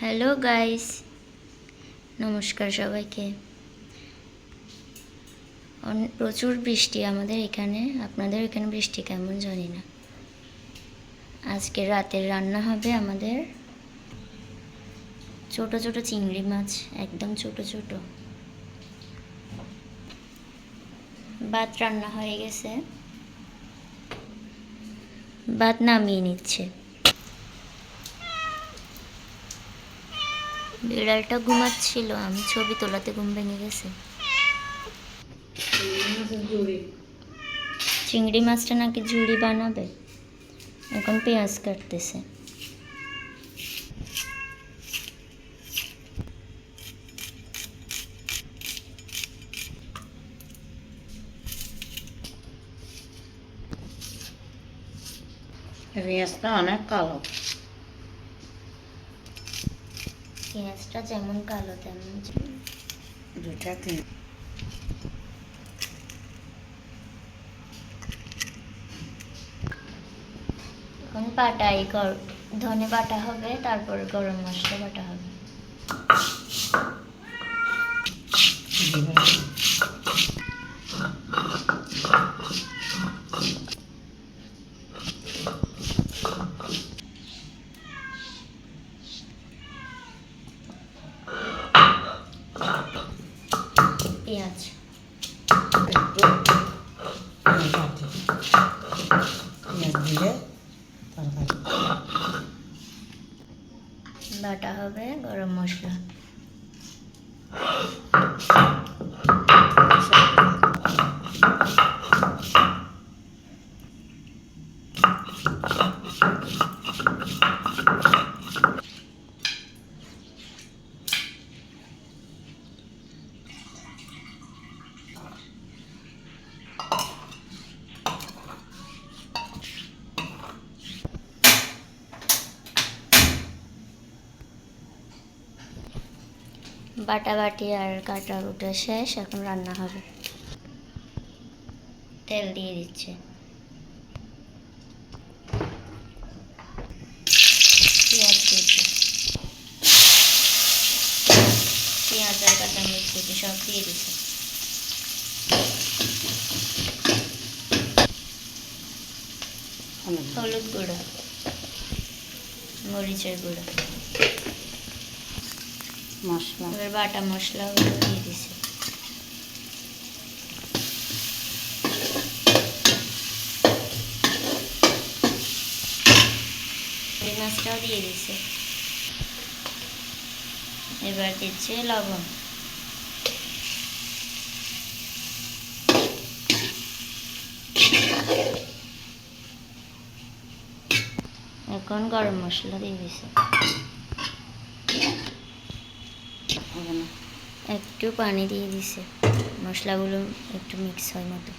Hello guys নমস্কার সবাইকে। প্রচুর বৃষ্টি আমাদের এখানে। আপনাদের এখানে বৃষ্টি কেমন জানি না। আজকে রাতের রান্না হবে আমাদের ছোট ছোট চিংড়ি মাছ, একদম ছোট ছোট। ভাত রান্না হয়ে গেছে। ভাত নামিয়ে নিচ্ছে। বিড়ালটা ঘুমাচ্ছিল, আমি ছবি তোলাতে ঘুম ভেঙে গেছে। চিংড়ি মাছটা নাকি ঝুড়ি বানাবে? এখন পেঁয়াজ কাটতেছে। পেঁয়াজটা অনেক কালো। পেঁয়াজটা যেমন কালো তেমন দুটা তিন। এখন গর ধনে বাটা হবে তারপর গরম মশলা বাটা হবে। পেঁয়াজ বাটা হবে গরম মশলা। বাটা বাটি আর কাটা কুটা শেষ এখন রান্না হবে। তেল দিয়ে দিচ্ছে। পেঁয়াজ দিচ্ছে পেঁয়াজ আর কাঁচা মরিচ কুচি সব দিয়ে দিচ্ছে। হলুদ গুঁড়ো। মরিচের গুঁড়ো। মশলা। এবার বাটা মশলাগুলো দিয়ে দিছে। মাছটাও দিয়ে দিছে। এবার দিচ্ছে লবণ। এখন গরম মশলা দিয়ে দিছে হবে না একটু পানি দিয়ে দিছে। মশলাগুলো একটু মিক্স হয় মতো।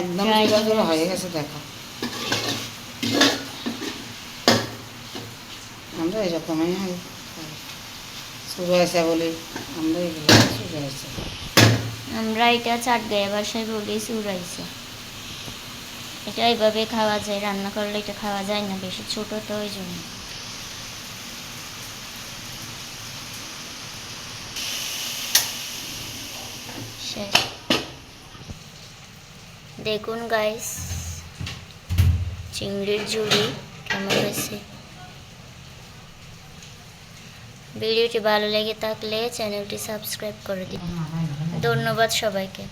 একদম হয়ে গেছে দেখো। আমরা এরকমই হয়। হয়েছে বলে আমরা এগুলো শুরু আমরা এটা চাট গায়ে বাসায় বলি চুরাইছে এটা এইভাবে খাওয়া যায়, রান্না করলে এটা খাওয়া যায় না, বেশি ছোট তো ওই জন্য। দেখুন গাইস চিংড়ির ঝুড়ি কেমন হয়েছে? ভিডিওটি ভালো লেগে থাকলে চ্যানেলটি সাবস্ক্রাইব করে দিন। ধন্যবাদ সবাইকে।